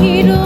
quiero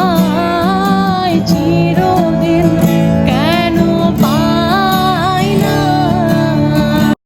তোমায় চিরদিন